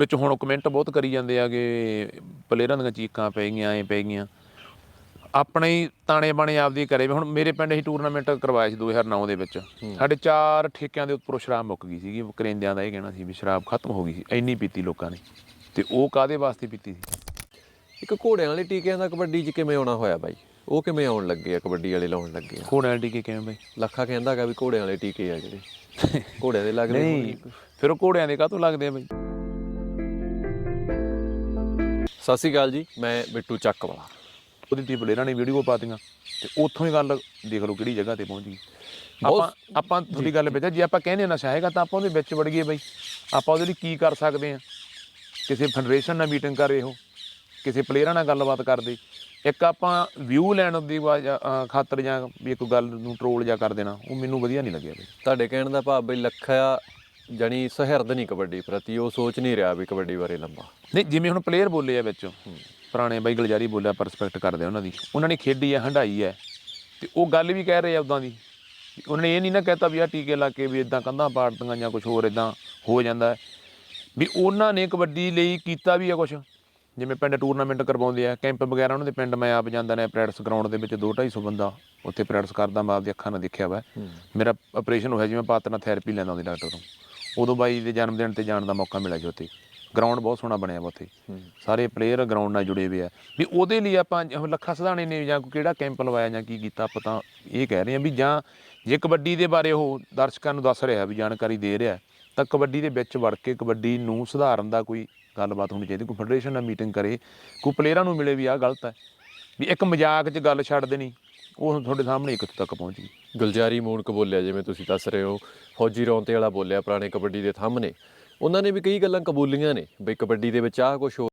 ਵਿੱਚ ਹੁਣ ਕਮੈਂਟ ਬਹੁਤ ਕਰੀ ਜਾਂਦੇ ਆਗੇ ਪਲੇਅਰਾਂ ਦੀਆਂ ਚੀਕਾਂ ਪੈ ਗਈਆਂ ਐ ਪੈ ਗਈਆਂ। ਆਪਣੇ ਹੀ ਤਾਣੇ ਬਾਣੇ ਆਪਦੀ ਕਰੇ ਵੀ। ਹੁਣ ਮੇਰੇ ਪਿੰਡ ਹੀ ਟੂਰਨਾਮੈਂਟ ਕਰਵਾਇਆ ਸੀ 2009 ਦੇ ਵਿੱਚ। ਸਾਡੇ ਚਾਰ ਠੇਕਿਆਂ ਦੇ ਉੱਪਰੋਂ ਸ਼ਰਾਬ ਮੁੱਕ ਗਈ ਸੀਗੀ। ਕਰੇਂਦਿਆਂ ਦਾ ਇਹ ਕਹਿਣਾ ਸੀ ਵੀ ਸ਼ਰਾਬ ਖਤਮ ਹੋ ਗਈ ਸੀ। ਇੰਨੀ ਪੀਤੀ ਲੋਕਾਂ ਨੇ। ਤੇ ਉਹ ਕਾਦੇ ਵਾਸਤੇ ਪੀਤੀ ਸੀ? ਇੱਕ ਘੋੜਿਆਂ ਵਾਲੇ ਟੀਕਿਆਂ ਦਾ ਕਬੱਡੀ 'ਚ ਕਿਵੇਂ ਆਉਣਾ ਹੋਇਆ ਬਾਈ? ਉਹ ਕਿਵੇਂ ਆਉਣ ਲੱਗੇ ਆ ਕਬੱਡੀ ਵਾਲੇ ਲਾਉਣ ਲੱਗੇ ਆ? ਘੋੜਿਆਂ ਦੇ ਟੀਕੇ ਕਿਵੇਂ ਬਈ? ਲੱਖਾ ਕਹਿੰਦਾ ਹੈਗਾ ਵੀ ਘੋੜਿਆਂ ਵਾਲੇ ਟੀਕੇ ਆ ਜਿਹੜੇ। ਘੋੜਿਆਂ ਦੇ ਲੱਗਦੇ ਨਹੀਂ ਫਿਰ ਉਹ ਘੋੜਿਆਂ ਦੇ ਕਾਹਤੋਂ ਲੱਗਦੇ ਆ ਬਈ? ਸਤਿ ਸ਼੍ਰੀ ਅਕਾਲ ਜੀ ਮੈਂ ਬਿੱਟੂ ਚੱਕ ਵਾਲਾ ਉਹਦੀ ਟੀ ਪਲੇਅਰਾਂ ਨੇ ਵੀਡੀਓ ਪਾਤੀਆਂ। ਤੇ ਉੱਥੋਂ ਹੀ ਗੱਲ ਦੇਖ ਲਓ ਕਿਹੜੀ ਜਗ੍ਹਾ ਤੇ ਪਹੁੰਚ। ਗਈ ਆਪਾਂ ਆਪਾਂ ਤੁਹਾਡੀ ਗੱਲ ਆ, ਜੇ ਆਪਾਂ ਕਹਿੰਦੇ ਨਸ਼ਾ ਹੈਗਾ ਤਾਂ ਆਪਾਂ ਉਹਦੇ ਵਿੱਚ ਵੜ ਗਏ ਬਈ। ਆਪਾਂ ਉਹਦੇ ਲਈ ਕੀ ਕਰ ਸਕਦੇ ਆ ਕਿਸੇ ਫੈਡਰੇਸ਼ਨ ਨਾਲ ਮੀਟਿੰਗ ਕਰੇ ਉਹ ਕਿਸੇ ਪਲੇਅਰਾਂ ਨਾਲ ਗੱਲਬਾਤ ਕਰਦੇ। ਇੱਕ ਆਪਾਂ ਵਿਊ ਲੈਣ ਦੀ ਖਾਤਰ ਜਾਂ ਵੀ ਇੱਕ ਗੱਲ ਨੂੰ ਟਰੋਲ ਜਾਂ ਕਰ ਦੇਣਾ ਉਹ ਮੈਨੂੰ ਵਧੀਆ ਨਹੀਂ ਲੱਗਿਆ ਬਈ। ਤੁਹਾਡੇ ਕਹਿਣ ਦਾ ਭਾਵ ਬਈ ਲੱਖਾ ਜਣੀ ਸਹਿਰਦ ਨਹੀਂ ਕਬੱਡੀ ਪ੍ਰਤੀ ਉਹ ਸੋਚ ਨਹੀਂ ਰਿਹਾ ਵੀ ਕਬੱਡੀ ਬਾਰੇ ਲੰਬਾ। ਨਹੀਂ ਜਿਵੇਂ ਹੁਣ ਪਲੇਅਰ ਬੋਲੇ ਆ ਵਿੱਚ ਪੁਰਾਣੇ ਬਾਈ ਗਲਜਾਰੀ ਬੋਲਿਆ ਪਰ ਰਿਸਪੈਕਟ ਕਰਦੇ ਆ ਉਹਨਾਂ ਦੀ। ਉਹਨਾਂ ਨੇ ਖੇਡੀ ਆ ਹੰਡਾਈ ਹੈ ਤੇ ਉਹ ਗੱਲ ਵੀ ਕਹਿ ਰਹੇ ਆ ਉਦਾਂ ਦੀ। ਉਹਨਾਂ ਨੇ ਇਹ ਨਹੀਂ ਨਾ ਕਹਿਤਾ ਵੀ ਆ ਟੀਕੇ ਲਾ ਕੇ ਵੀ ਇਦਾਂ ਕੰਧਾਂ ਪਾੜਦੀਆਂ ਜਾਂ ਕੁਝ ਹੋਰ ਇਦਾਂ ਹੋ ਜਾਂਦਾ। ਵੀ ਉਹਨਾਂ ਨੇ ਕਬੱਡੀ ਲਈ ਕੀਤਾ ਵੀ ਆ ਕੁਝ ਜਿਵੇਂ ਪਿੰਡ ਟੂਰਨਾਮੈਂਟ ਕਰਵਾਉਂਦੇ ਆ ਕੈਂਪ ਵਗੈਰਾ ਉਹਨਾਂ ਦੇ ਪਿੰਡ ਮੈਂ ਆਪ ਜਾਂਦਾ ਨੇ ਪ੍ਰੈਕਟਿਸ ਗਰਾਊਂਡ ਦੇ ਵਿੱਚ 2-250 ਬੰਦਾ ਉੱਥੇ ਪ੍ਰੈਕਟਿਸ ਕਰਦਾ ਮੈਂ ਆਪਦੀ ਅੱਖਾਂ ਨਾਲ ਦੇਖਿਆ ਵਾ। ਮੇਰਾ ਆਪਰੇਸ਼ਨ ਹੋਇਆ ਜਿਵੇਂ ਪਾਤਨਾ ਥੈਰੇਪੀ ਲੈਂਦਾ ਉਹਦੀ ਡਾਕਟਰ ਤੋਂ। ਉਦੋਂ ਬਾਈ ਦੇ ਜਨਮ ਦਿਨ ਤੇ ਜਾਣ ਦਾ ਮੌਕਾ ਮਿਲਿਆ ਜੀ ਉੱਥੇ। ਗਰਾਊਂਡ ਬਹੁਤ ਸੋਹਣਾ ਬਣਿਆ ਵਾ ਉੱਥੇ। ਸਾਰੇ ਪਲੇਅਰ ਗਰਾਊਂਡ ਨਾਲ ਜੁੜੇ ਹੋਏ ਆ। ਵੀ ਉਹਦੇ ਲਈ ਆਪਾਂ ਲੱਖਾ ਸਧਾਣੇ ਨੇ ਜਾਂ ਕੋਈ ਕਿਹੜਾ ਕੈਂਪ ਲਵਾਇਆ ਜਾਂ ਕੀ ਕੀਤਾ ਆਪਾਂ ਤਾਂ ਇਹ ਕਹਿ ਰਹੇ ਆ ਵੀ ਜਾਂ ਜੇ ਕਬੱਡੀ ਦੇ ਬਾਰੇ ਉਹ ਦਰਸ਼ਕਾਂ ਨੂੰ ਦੱਸ ਰਿਹਾ ਵੀ ਜਾਣਕਾਰੀ ਦੇ ਰਿਹਾ ਤਾਂ ਕਬੱਡੀ ਦੇ ਵਿੱਚ ਵੜ ਕੇ ਕਬੱਡੀ ਨੂੰ ਸੁਧਾਰਨ ਦਾ ਕੋਈ ਗੱਲਬਾਤ ਹੋਣੀ ਚਾਹੀਦੀ ਕੋਈ ਫੈਡਰੇਸ਼ਨ ਨਾਲ ਮੀਟਿੰਗ ਕਰੇ ਕੋਈ ਪਲੇਅਰਾਂ ਨੂੰ ਮਿਲੇ ਵੀ ਆਹ ਗਲਤ ਹੈ। ਵੀ ਇੱਕ ਮਜ਼ਾਕ 'ਚ ਗੱਲ ਛੱਡ ਦੇਣੀ। ਉਹ ਹੁਣ ਤੁਹਾਡੇ ਸਾਹਮਣੇ ਇੱਕ ਤੱਕ ਪਹੁੰਚ ਗਈ। ਗੁਲਜਾਰੀ ਮੂਨਕ ਬੋਲਿਆ, ਜਿਵੇਂ ਤੁਸੀਂ ਦੱਸ ਰਹੇ ਹੋ। ਫੌਜੀ ਰੌਂਤੇ ਵਾਲਾ ਬੋਲਿਆ, ਪੁਰਾਣੇ ਕਬੱਡੀ ਦੇ ਥੰਮ ਨੇ। ਉਹਨਾਂ ਨੇ ਵੀ ਕਈ ਗੱਲਾਂ ਕਬੂਲੀਆਂ ਨੇ ਬਈ ਕਬੱਡੀ ਦੇ ਵਿੱਚ ਆਹ ਕੁਝ ਹੋ